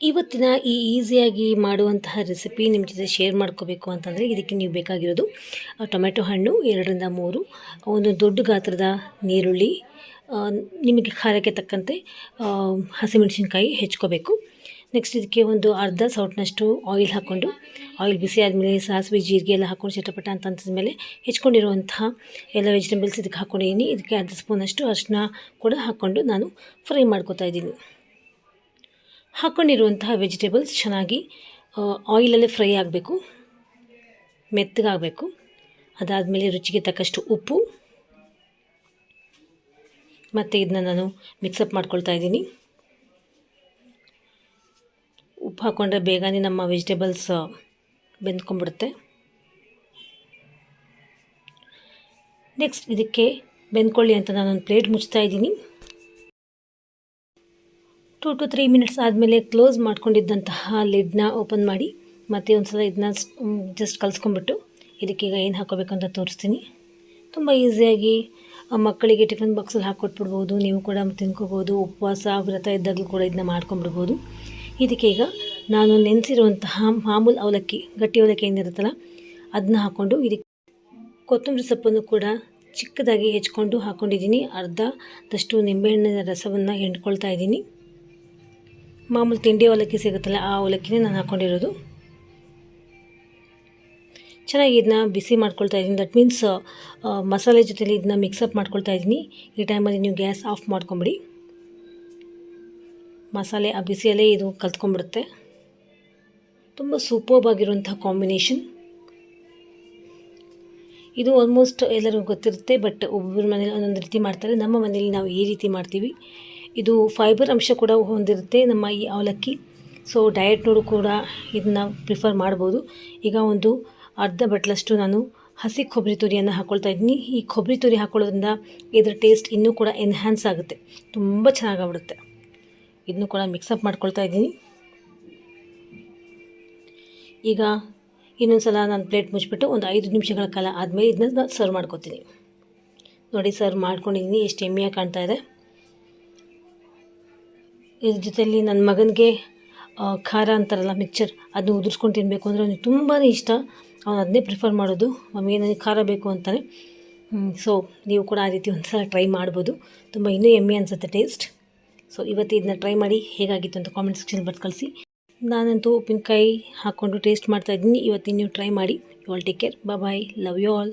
ಇವತ್ತಿನ ಈ ಈಸಿಯಾಗಿ ಮಾಡುವಂತಹ ರೆಸಿಪಿ ನಿಮ್ಮ ಜೊತೆ ಶೇರ್ ಮಾಡ್ಕೋಬೇಕು ಅಂತಂದರೆ ಇದಕ್ಕೆ ನೀವು ಬೇಕಾಗಿರೋದು ಟೊಮೆಟೊ ಹಣ್ಣು, ಎರಡರಿಂದ ಮೂರು, ಒಂದು ದೊಡ್ಡ ಗಾತ್ರದ ನೀರುಳ್ಳಿ ನಿಮಗೆ ಖಾರಕ್ಕೆ ತಕ್ಕಂತೆ ಹಸಿಮೆಣಸಿನ್ಕಾಯಿ ಹೆಚ್ಕೋಬೇಕು. ನೆಕ್ಸ್ಟ್ ಇದಕ್ಕೆ ಒಂದು ಅರ್ಧ ಸೌಟ್ನಷ್ಟು ಆಯಿಲ್ ಹಾಕ್ಕೊಂಡು ಆಯಿಲ್ ಬಿಸಿ ಆದಮೇಲೆ ಸಾಸಿವೆ, ಜೀರಿಗೆ ಎಲ್ಲ ಹಾಕ್ಕೊಂಡು ಚಟಪಟ ಅಂತ ಅಂತಂದಮೇಲೆ ಹೆಚ್ಕೊಂಡಿರುವಂತಹ ಎಲ್ಲ ವೆಜಿಟೇಬಲ್ಸ್ ಇದಕ್ಕೆ ಹಾಕ್ಕೊಂಡಿದ್ದೀನಿ ಇದಕ್ಕೆ ಅರ್ಧ ಸ್ಪೂನಷ್ಟು ಅರಿಶಿನ ಕೂಡ ಹಾಕ್ಕೊಂಡು ನಾನು ಫ್ರೈ ಮಾಡ್ಕೊತಾ ಇದ್ದೀನಿ. ಹಾಕ್ಕೊಂಡಿರುವಂತಹ ವೆಜಿಟೇಬಲ್ಸ್ ಚೆನ್ನಾಗಿ ಆಯಿಲಲ್ಲೇ ಫ್ರೈ ಆಗಬೇಕು, ಮೆತ್ತಗಾಗಬೇಕು. ಅದಾದಮೇಲೆ ರುಚಿಗೆ ತಕ್ಕಷ್ಟು ಉಪ್ಪು. ಮತ್ತು ಇದನ್ನ ನಾನು ಮಿಕ್ಸಪ್ ಮಾಡ್ಕೊಳ್ತಾ ಇದ್ದೀನಿ. ಉಪ್ಪು ಹಾಕ್ಕೊಂಡ್ರೆ ಬೇಗನೆ ನಮ್ಮ ವೆಜಿಟೇಬಲ್ಸ್ ಬೆಂದ್ಕೊಂಡ್ಬಿಡುತ್ತೆ. ನೆಕ್ಸ್ಟ್ ಇದಕ್ಕೆ ಬೆಂದ್ಕೊಳ್ಳಿ ಅಂತ ನಾನೊಂದು ಪ್ಲೇಟ್ ಮುಚ್ತಾ ಇದ್ದೀನಿ. ಟೂ ಟು ತ್ರೀ ಮಿನಿಟ್ಸ್ ಆದಮೇಲೆ ಕ್ಲೋಸ್ ಮಾಡ್ಕೊಂಡಿದ್ದಂತಹ ಲಿಡ್ನ ಓಪನ್ ಮಾಡಿ, ಮತ್ತೆ ಒಂದು ಸಲ ಇದನ್ನ ಜಸ್ಟ್ ಕಲಿಸ್ಕೊಂಡ್ಬಿಟ್ಟು ಇದಕ್ಕೀಗ ಏನು ಹಾಕೋಬೇಕಂತ ತೋರಿಸ್ತೀನಿ. ತುಂಬ ಈಸಿಯಾಗಿ ಮಕ್ಕಳಿಗೆ ಟಿಫಿನ್ ಬಾಕ್ಸಲ್ಲಿ ಹಾಕ್ಕೊಟ್ಬಿಡ್ಬೋದು ನೀವು ಕೂಡ ತಿನ್ಕೋಬೋದು, ಉಪವಾಸ ವ್ರತ ಇದ್ದಾಗಲೂ ಕೂಡ ಇದನ್ನ ಮಾಡ್ಕೊಂಬಿಡ್ಬೋದು ಇದಕ್ಕೆ ಈಗ ನಾನು ನೆನೆಸಿರುವಂತಹ ಮಾಮೂಲು ಅವಲಕ್ಕಿ, ಗಟ್ಟಿ ಅವಲಕ್ಕಿ ಏನಿರುತ್ತಲ್ಲ ಅದನ್ನ ಹಾಕ್ಕೊಂಡು ಇದಕ್ಕೆ ಕೊತ್ತಂಬರಿ ಸೊಪ್ಪನ್ನು ಕೂಡ ಚಿಕ್ಕದಾಗಿ ಹೆಚ್ಕೊಂಡು ಹಾಕ್ಕೊಂಡಿದ್ದೀನಿ ಅರ್ಧದಷ್ಟು ನಿಂಬೆಹಣ್ಣಿನ ರಸವನ್ನು ಹಿಂಡ್ಕೊಳ್ತಾ ಇದ್ದೀನಿ. ಮಾಮೂಲು ತಿಂಡಿ ಅವಲಕ್ಕಿ ಸಿಗುತ್ತಲ್ಲ, ಆ ಅವಲಕ್ಕಿನೇ ನಾನು ಹಾಕ್ಕೊಂಡಿರೋದು ಚೆನ್ನಾಗಿ ಇದನ್ನ ಬಿಸಿ ಮಾಡ್ಕೊಳ್ತಾ ಇದ್ದೀನಿ. ದಟ್ ಮೀನ್ಸ್ ಮಸಾಲೆ ಜೊತೇಲಿ ಇದನ್ನ ಮಿಕ್ಸಪ್ ಮಾಡ್ಕೊಳ್ತಾ ಇದ್ದೀನಿ. ಈ ಟೈಮಲ್ಲಿ ನೀವು ಗ್ಯಾಸ್ ಆಫ್ ಮಾಡ್ಕೊಂಬಿಡಿ. ಮಸಾಲೆ ಆ ಬಿಸಿಯಲ್ಲೇ ಇದು ಕಲ್ತ್ಕೊಂಡ್ಬಿಡುತ್ತೆ ತುಂಬ ಸೂಪರ್ಬ್ ಆಗಿರುವಂಥ ಕಾಂಬಿನೇಷನ್ ಇದು ಆಲ್ಮೋಸ್ಟ್ ಎಲ್ಲರಿಗೂ ಗೊತ್ತಿರುತ್ತೆ ಬಟ್ ಒಬ್ಬೊಬ್ಬರ ಮನೇಲಿ ಒಂದೊಂದು ರೀತಿ ಮಾಡ್ತಾರೆ. ನಮ್ಮ ಮನೇಲಿ ನಾವು ಈ ರೀತಿ ಮಾಡ್ತೀವಿ. ಇದು ಫೈಬರ್ ಅಂಶ ಕೂಡ ಹೊಂದಿರುತ್ತೆ ನಮ್ಮ ಈ ಅವಲಕ್ಕಿ. ಸೊ ಡಯಟ್ನೋಡು ಕೂಡ ಇದನ್ನ ಪ್ರಿಫರ್ ಮಾಡ್ಬೋದು. ಈಗ ಒಂದು ಅರ್ಧ ಬಟ್ಲಷ್ಟು ನಾನು ಹಸಿ ಕೊಬ್ಬರಿ ತುರಿಯನ್ನು ಹಾಕ್ಕೊಳ್ತಾ ಇದ್ದೀನಿ. ಈ ಕೊಬ್ಬರಿ ತುರಿ ಹಾಕ್ಕೊಳ್ಳೋದ್ರಿಂದ ಇದರ ಟೇಸ್ಟ್ ಇನ್ನೂ ಕೂಡ ಎನ್ಹ್ಯಾನ್ಸ್ ಆಗುತ್ತೆ. ತುಂಬ ಚೆನ್ನಾಗಾಗ್ಬಿಡುತ್ತೆ. ಇದನ್ನು ಕೂಡ ಮಿಕ್ಸಪ್ ಮಾಡ್ಕೊಳ್ತಾ ಇದ್ದೀನಿ. ಈಗ ಇನ್ನೊಂದು ಸಲ ನಾನು ಪ್ಲೇಟ್ ಮುಚ್ಚಿಬಿಟ್ಟು ಒಂದು ಐದು ನಿಮಿಷಗಳ ಕಾಲ ಆದಮೇಲೆ ಇದನ್ನ ಸರ್ವ್ ಮಾಡ್ಕೊತೀನಿ. ನೋಡಿ ಸರ್ವ್ ಮಾಡ್ಕೊಂಡಿದ್ದೀನಿ, ಎಷ್ಟು ಎಮ್ಮೆಯಾಗಿ ಕಾಣ್ತಾ ಇದೆ. ಇದ್ರ ಜೊತೆಯಲ್ಲಿ ನನ್ನ ಮಗನಿಗೆ ಖಾರ ಅಂತಾರಲ್ಲ ಮಿಕ್ಚರ್ ಅದನ್ನ ಉದುರಿಸ್ಕೊಂಡು ತಿನ್ನಬೇಕು ಅಂದರೆ ಅವನಿಗೆ ತುಂಬಾ ಇಷ್ಟ. ಅವನು ಅದನ್ನೇ ಪ್ರಿಫರ್ ಮಾಡೋದು. ಮಮ್ಮಿಗೆ ನನಗೆ ಖಾರ ಬೇಕು ಅಂತಾನೆ. ಸೊ ನೀವು ಕೂಡ ಆ ರೀತಿ ಒಂದು ಸಲ ಟ್ರೈ ಮಾಡ್ಬೋದು. ತುಂಬ ಇನ್ನೂ ಹೆಮ್ಮೆ ಅನಿಸುತ್ತೆ ಟೇಸ್ಟ್ ಸೊ ಇವತ್ತು ಇದನ್ನ ಟ್ರೈ ಮಾಡಿ ಹೇಗಾಗಿತ್ತು ಅಂತ ಕಾಮೆಂಟ್ ಸೆಕ್ಷನ್ ಬರ್ದು ಕಳಿಸಿ. ನಾನಂತೂ ಉಪ್ಪಿನಕಾಯಿ ಹಾಕ್ಕೊಂಡು ಟೇಸ್ಟ್ ಮಾಡ್ತಾಯಿದ್ದೀನಿ ಇವತ್ತಿನ ನೀವು ಟ್ರೈ ಮಾಡಿ. You all take care bye love you all